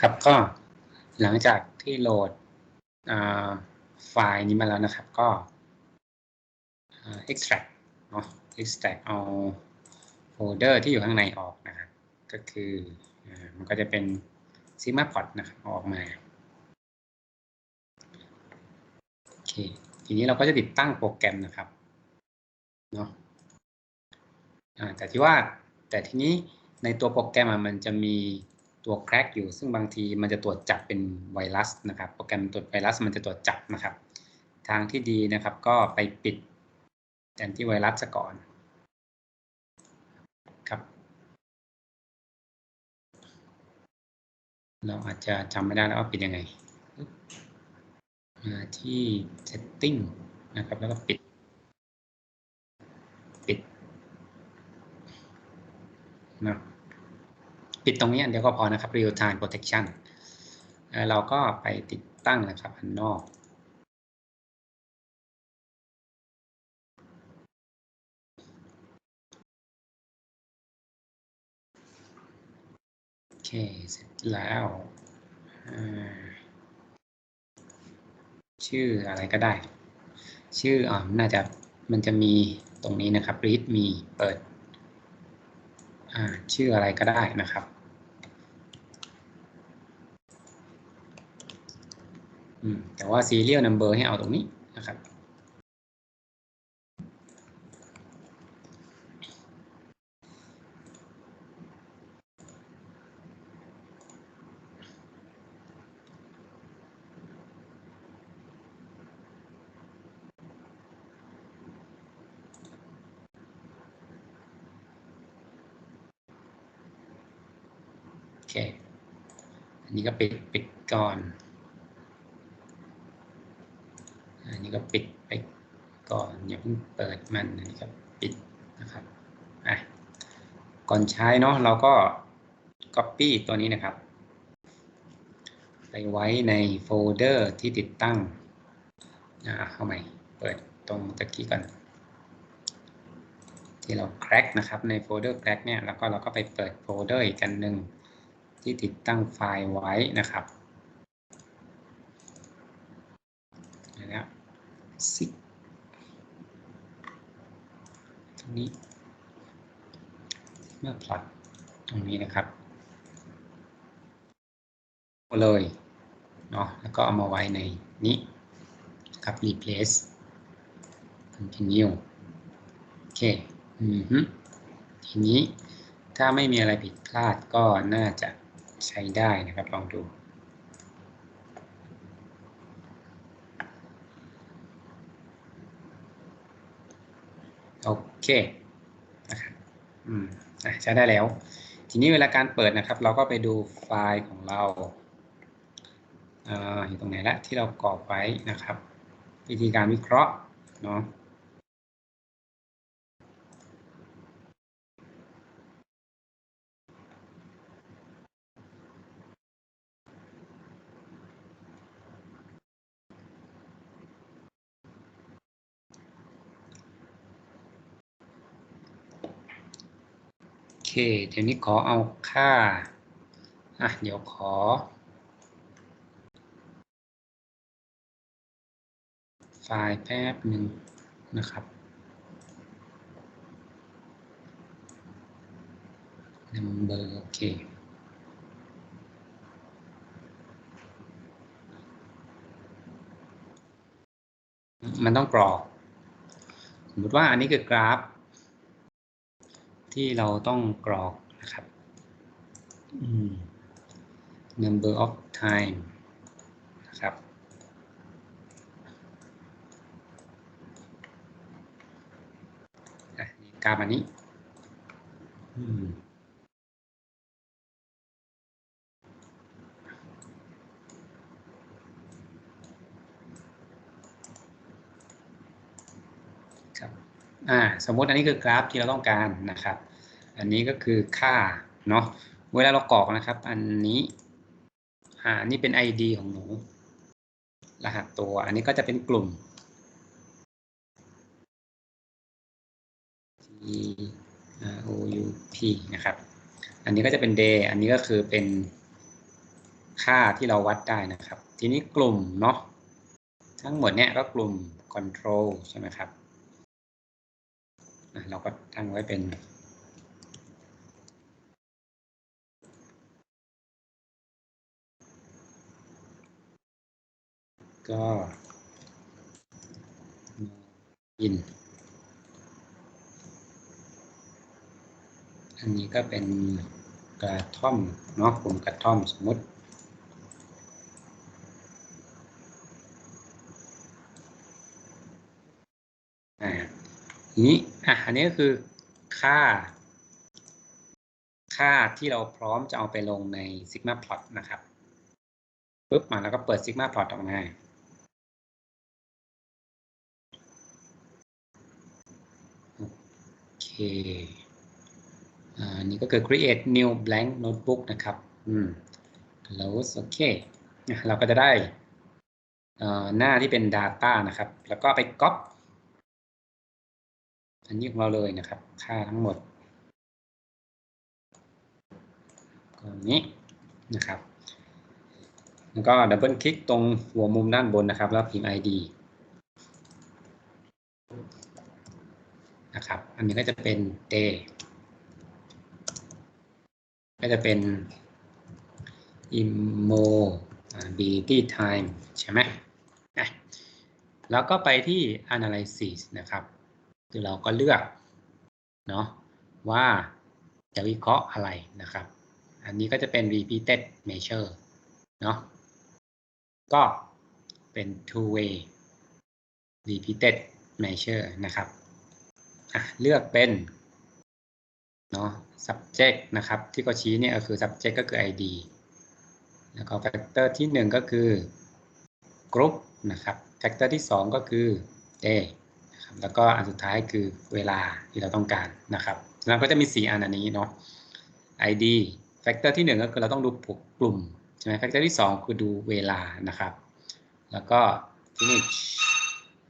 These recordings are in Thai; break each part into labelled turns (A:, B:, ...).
A: ครับก็หลังจากที่โหลดไฟล์นี้มาแล้วนะครับ ก็ extract เนาะ extract เอาโฟลเดอร์ที่อยู่ข้างในออกนะครับ ก็คือมันก็จะเป็น sigma port นะครับออกมาโอเคทีนี้เราก็จะติดตั้งโปรแกรมนะครับเนาะแต่ที่ว่าแต่ทีนี้ในตัวโปรแกรมมันจะมี ตัวแครกอยู่ ซึ่งบางทีมันจะตรวจจับเป็นไวรัสนะครับ โปรแกรมตรวจไวรัสมันจะตรวจจับนะครับ ทางที่ดีนะครับ ก็ไปปิดแอนตี้ไวรัสก่อนครับ เราอาจจะจำไม่ได้แล้วว่าปิดยังไงมาที่ setting นะครับ แล้วก็ปิด ปิดนะ ปิดตรงนี้อันเดียวก็พอนะครับ real time protection เราก็ไปติดตั้งนะครับอันนอกโอเคเสร็จแล้วชื่ออะไรก็ได้ ชื่ออ่าน่าจะมันจะมีตรงนี้นะครับ read มีเปิด ชื่ออะไรก็ได้นะครับ แต่ว่า serial number ให้เอาตรงนี้นะครับโอเคอันนี้ก็ปิดปิดก่อน อันนี้ก็ปิดไปก่อนอย่าเพิ่งเปิดมันนนี้ก็ปิดนะครับอะก่อนใช้เนาะเราก็ Copy ตัวนี้นะครับ ไปไว้ในโฟลเดอร์ที่ติดตั้งอ่าเข้าใหม่เปิดตรงตะกี้ก่อนที่เรา crack นะครับในโฟลเดอร์ crack เนี่ยแล้วก็เราก็ไปเปิดโฟลเดอร์อีกกันหนึ่งที่ติดตั้งไฟล์ไว้นะครับ ซิกตรงนี้เมื่อพลอตตรงนี้นะครับเลยเนาะแล้วก็เอามาไว้ในนี้ครับ replace continue โอเคอือฮึทีนี้ถ้าไม่มีอะไรผิดพลาดก็น่าจะใช้ได้นะครับ ลองดู โอเคนะครับอืมใช้ได้แล้ว ทีนี้เวลาการเปิดนะครับ เราก็ไปดูไฟล์ของเราอยู่ตรงไหนละที่เรากรอกไว้นะครับ วิธีการวิเคราะห์เนาะ เเดี๋ยวนี้ขอเอาค่า อะ เดี๋ยวขอ ไฟล์แป๊บหนึ่งนะครับ number โอเคมันต้องกรอก สมมติว่าอันนี้คือกราฟ ที่เราต้องกรอกนะครับ number of time นะครับ กราฟอันนี้อ่าสมมติอันนี้คือกราฟที่เราต้องการนะครับ อันนี้ก็คือค่าเนาะเวลาเรากรอกนะครับ อันนี้อ่านี่เป็น ID ของหนู รหัสตัว อันนี้ก็จะเป็นกลุ่ม T R O U P นะครับ อันนี้ก็จะเป็น day อันนี้ก็คือเป็นค่าที่เราวัดได้นะครับ ทีนี้กลุ่มเนาะทั้งหมดเนี่ยก็กลุ่ม control ใช่ไหมครับเราก็ตั้งไว้เป็น ก็อิน อันนี้ก็เป็นกระท่อมเนาะกลุ่มกระท่อมสมมติ อ่านี้อะอันนี้ก็คือค่า ค่าที่เราพร้อมจะเอาไปลงใน Sigma plot นะครับปุ๊บมาแล้วก็เปิด Sigma plot ออกมาโอเคอนี่ก็คือ create new blank notebook นะครับ อืม close โอเค เราก็จะได้หน้าที่เป็น data นะครับ แล้วก็ไป copy อันนี้ของเราเลยนะครับ ค่าทั้งหมดก็นี้นะครับ แล้วก็ดับเบิลคลิกตรงหัวมุมด้านบนนะครับ แล้วพิมพ์ ID นะครับ อันนี้ก็จะเป็น day ก็จะเป็น immobility time ใช่ไหมอะแล้วก็ไปที่ analysis นะครับ คือเราก็เลือกเนาะว่าจะวิเคราะห์อะไรนะครับ อันนี้ก็จะเป็น repeated measure เนาะก็เป็น two way repeated measure นะครับ เลือกเป็นเนาะ subject นะครับ ที่เขาชี้เนี่ยก็คือ subject ก็คือ id แล้วก็ factor ที่ 1 ก็คือ group นะครับ factor ที่ 2 ก็คือ day นะครับแล้วก็อันสุดท้ายคือเวลาที่เราต้องการนะครับแล้วก็จะมี 4 อันอันนี้เนาะ id factor ที่ 1 ก็คือเราต้องดูกลุ่มใช่ไหม factor ที่ 2 คือดูเวลานะครับ แล้วก็ finish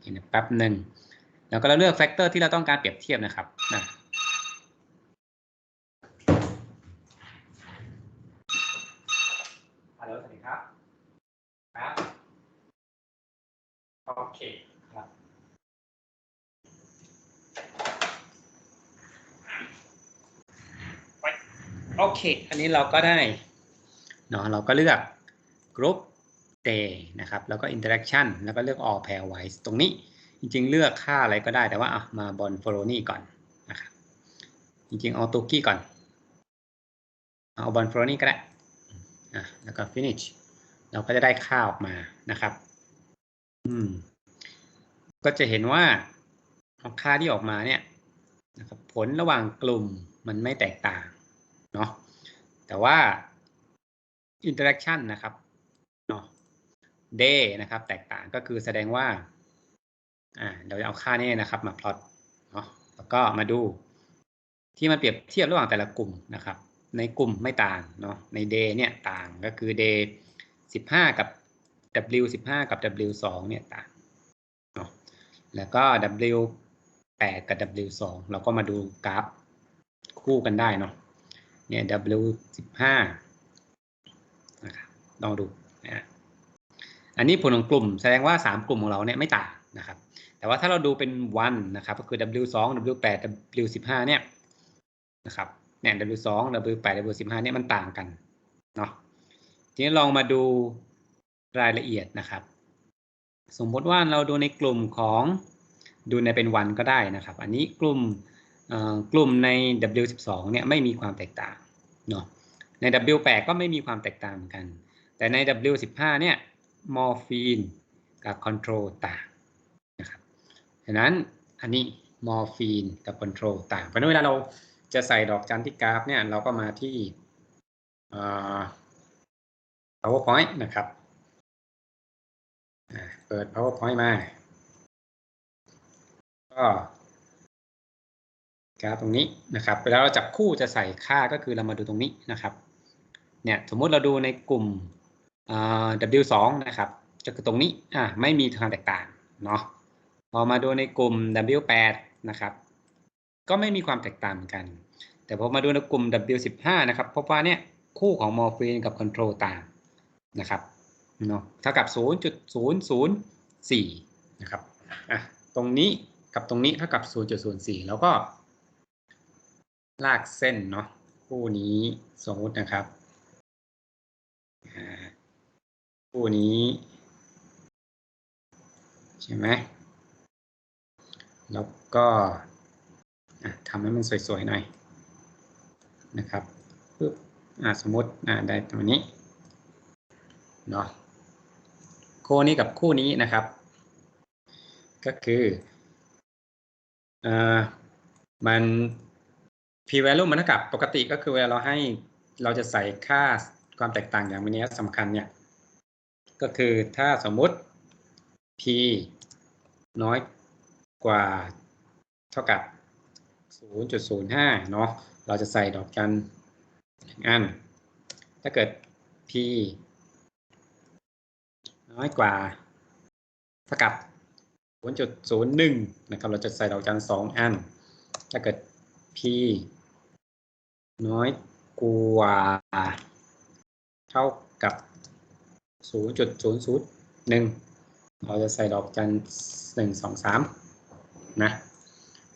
A: อีกแป๊บหนึ่ง แล้วก็เราเลือก factor ที่เราต้องการเปรียบเทียบนะครับนะฮัลโหลสวัสดีครับ ครับ โอเคครับ โอเค อันนี้เราก็ได้ เนาะ เราก็เลือก group day นะครับ แล้วก็ interaction แล้วก็เลือก all pairwise ตรงนี้ จริงๆ เลือกค่าอะไรก็ได้แต่ว่าอะมาบอล follow นี่ก่อนนะครับจริงๆ เอาตัวกี้ก่อน เอาบอล follow นี่ก็ได้อะแล้วก็ finish เราก็จะได้ค่าออกมานะครับ อืม ก็จะเห็นว่าค่าที่ออกมาเนี่ยนะครับผลระหว่างกลุ่มมันไม่แตกต่างเนาะแต่ว่า interaction นะครับเนาะ day นะครับ แตกต่างก็คือแสดงว่า อ่าเราจะเอาค่านี้นะครับมาพลอตเนาะแล้วก็มาดูที่มันเปรียบเทียบระหว่างแต่ละกลุ่มนะครับ ในกลุ่มไม่ต่างเนาะใน day เนี่ยต่างก็คือ day 15 กับ w 15 กับ w 2เนี่ยต่างเนาะแล้วก็ w 8 กับ w 2เราก็มาดูกราฟคู่กันได้เนาะเนี่ย w 15นะครับลองดูนะอันนี้ผลของกลุ่มแสดงว่า 3 กลุ่มของเราเนี่ยไม่ต่างนะครับ แต่ว่าถ้าเราดูเป็นวันนะครับ ก็คือ w 2 w 8 w 15 เนี่ยนะครับเนี่ย w 2 w 8 w 15 เนี่ยมันต่างกันเนาะทีนี้ลองมาดูรายละเอียดนะครับ สมมติว่าเราดูในกลุ่มของดูในเป็นวันก็ได้นะครับ อันนี้กลุ่มกลุ่มใน W12 เนี่ยไม่มีความแตกต่างเนาะใน W8 ก็ไม่มีความแตกต่างเหมือนกัน แต่ใน W15 เนี่ยมอร์ฟีนกับคอนโทรลต่าง ฉะนั้นอันนี้มอร์ฟีนกับคอนโทรลต่าง เพราะนั้นเวลาเราจะใส่ดอกจันที่กราฟเนี่ยเราก็มาที่ PowerPoint นะครับเปิด PowerPoint มา ก็กราฟตรงนี้นะครับ เวลาเราจับคู่จะใส่ค่าก็คือเรามาดูตรงนี้นะครับ เนี่ยสมมุติเราดูในกลุ่ม W2 นะครับ จะคือตรงนี้อ่าไม่มีความแตกต่างเนาะ พอมาดูในกลุ่ม W8 นะครับ ก็ไม่มีความแตกต่างกัน แต่พอมาดูในกลุ่ม W15 นะครับพบว่าเนี่ยคู่ของมอร์ฟีนกับคอนโทรลต่างนะครับเนาะเท่ากับ 0.004 นะครับอะตรงนี้กับตรงนี้เท่ากับ 0.04 แล้วก็ลากเส้นเนาะคู่นี้สมมตินะครับคู่นี้ ใช่ไหม แล้วก็ทำให้มันสวยๆหน่อยนะครับปึ๊บสมมติได้ตัวนี้เนาะคู่นี้กับคู่นี้นะครับ ก็คืออมัน p value มันเท่ากับปกติก็คือเวลาเราให้เราจะใส่ค่าความแตกต่างอย่างนนี้สำคัญเนี่ย ก็คือถ้าสมมุติ p น้อย กว่าเท่ากับ 0.05 เนาะ เราจะใส่ดอกจันหนึ่งอัน ถ้าเกิด p น้อยกว่าเท่ากับ 0.01 นะครับ เราจะใส่ดอกจันสองอัน ถ้าเกิด p น้อยกว่าเท่ากับ 0.001 เราจะใส่ดอกจันหนึ่งสองสาม นะ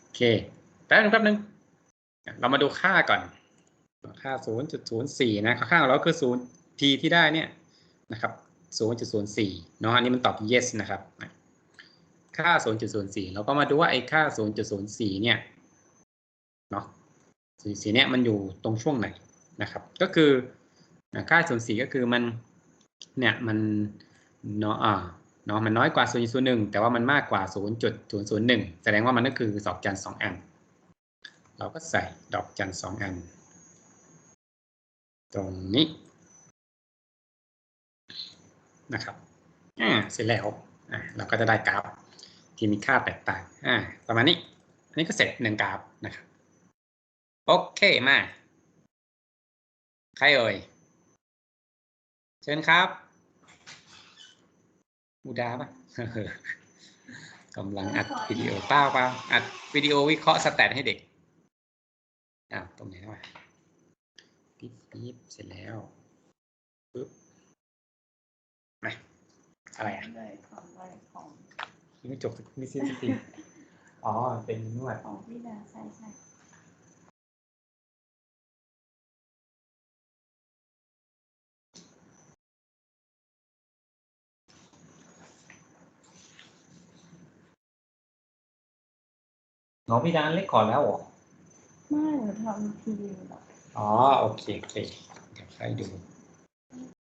A: โอเคแป๊บนึงแป๊บนึงเรามาดูค่าก่อน ค่า 0.04 นะค่าของเราคือ0 p ที่ได้เนี่ยนะครับ 0.04 เนาะอันนี้มันตอบ yes นะครับ ค่า 0.04 เราก็มาดูว่าไอ้ค่า 0.04 เนี่ยเนาะ04เนี่ยมันอยู่ตรงช่วงไหนนะครับ ก็คือค่า 0.4 ก็คือมันเนี่ยมันเนาะอ่า เนาะมันน้อยกว่า 0.01 แต่ว่ามันมากกว่า 0.001 แสดงว่ามันก็คือดอกจัน2อัน เราก็ใส่ดอกจัน2อัน ตรงนี้นะครับอ่าเสร็จแล้วอ่าเราก็จะได้กราฟที่มีค่าแตกต่างอ่าประมาณนี้ อันนี้ก็เสร็จหนึ่งกราฟนะครับโอเคมา ใครเอ่ย เชิญครับ อุดาปะกำลังอัดวิดีโอเปล่าเปล่าอัดวิดีโอวิเคราะห์สแตทให้เด็กอ้าวตรงไหนวะปิ๊บปิ๊บเสร็จแล้วปึ๊บมาอะไรอะ
B: เลยของอะไรของ
A: ยังไม่จบไม่สิ้นสักทีอ๋อเป็นนวด
B: ของพี่ดาใช่ใช่
A: น้องพี่ดานเล็กก่อนแล้วเหรอ
B: ไม่หนูทำทีวีหรอก
A: อ๋อ โอเค โอเค เดี๋ยวใครดู